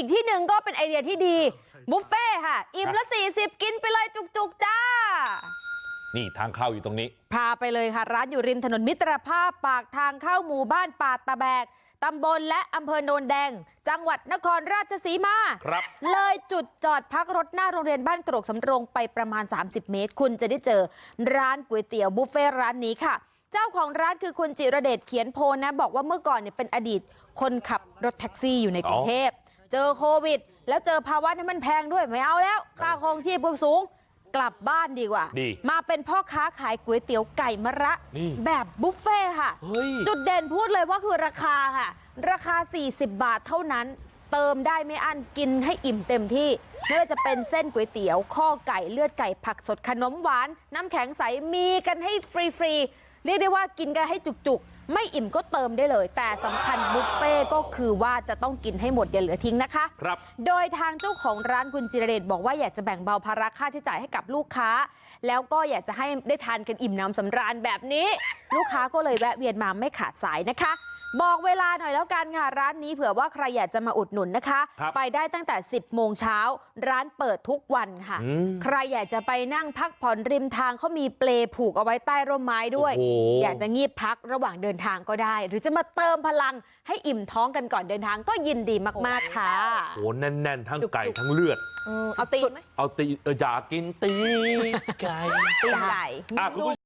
อีกที่หนึ่งก็เป็นไอเดียที่ดีบุฟเฟ่ค่ะอิ่มละ40กินไปเลยจุกๆจ้า นี่ทางเข้าอยู่ตรงนี้ พาไปเลยค่ะ ร้านอยู่ริมถนนมิตรภาพปากทางเข้าหมู่บ้านป่าตะแบกตำบลและอำเภอโนนแดง จังหวัดนครราชสีมา ครับ เลยจุดจอดพักรถหน้าโรงเรียนบ้านกรกสำโรงไปประมาณ 30 เมตร คุณจะได้เจอร้านก๋วยเตี๋ยวบุฟเฟ่ร้านนี้ค่ะ เจ้าของร้านคือคุณจิรเดชเขียนโพนะ บอกว่าเมื่อก่อนเนี่ยเป็นอดีต คนขับรถแท็กซี่อยู่ในกรุงเทพ เจอโควิด แล้วเจอภาวะที่มันแพงด้วยไม่เอาแล้ว ค่าครองชีพก็สูงกลับบ้านดีกว่าดีมาเป็นพ่อค้าขายก๋วยเตี๋ยวไก่มะระนี่แบบบุฟเฟ่ค่ะเฮ้ยจุดเด่นพูดเลยว่าคือราคาค่ะ ราคา 40 บาทเท่านั้น เติมได้ไม่อั้นกินให้อิ่มเต็มที่ ไม่ว่าจะเป็นเส้นก๋วยเตี๋ยว ข้อไก่เลือดไก่ผักสดขนมหวาน น้ำแข็งใสมีกันให้ฟรีๆเรียกได้ว่ากินกันให้จุกๆ ไม่อิ่มก็เติมได้เลยแต่สำคัญบุฟเฟ่ก็คือว่าจะต้องกินให้หมดอย่าเหลือทิ้งนะคะครับโดยทางเจ้าของร้านคุณจิรเดชบอกว่าอยากจะแบ่งเบาภาระค่าใช้จ่ายให้กับลูกค้า แล้วก็อยากจะให้ได้ทานกันอิ่มน้ำสำราญแบบนี้ ลูกค้าก็เลยแวะเวียนมาไม่ขาดสายนะคะ บอกเวลาหน่อยแล้วกันค่ะร้านนี้เผื่อว่าใครอยากจะมาอุดหนุนนะคะครับไปได้ตั้งแต่ 10 โมงเช้าร้านเปิดทุกวันค่ะอืมใครอยากจะไปนั่งพักผ่อนริมทางเขามีเปลผูกเอาไว้ใต้ร่มไม้ด้วยโอ้โหอยากจะงีบพักระหว่างเดินทางก็ได้ หรือจะมาเติมพลังให้อิ่มท้องกันก่อนเดินทางก็ยินดีมากๆค่ะโอ้แน่นๆทั้งไก่จุกๆทั้งเลือดเอาตีนไหมเอาตีเอออยากกินตีนไก่ตีนไก่อะคุณผู้ชม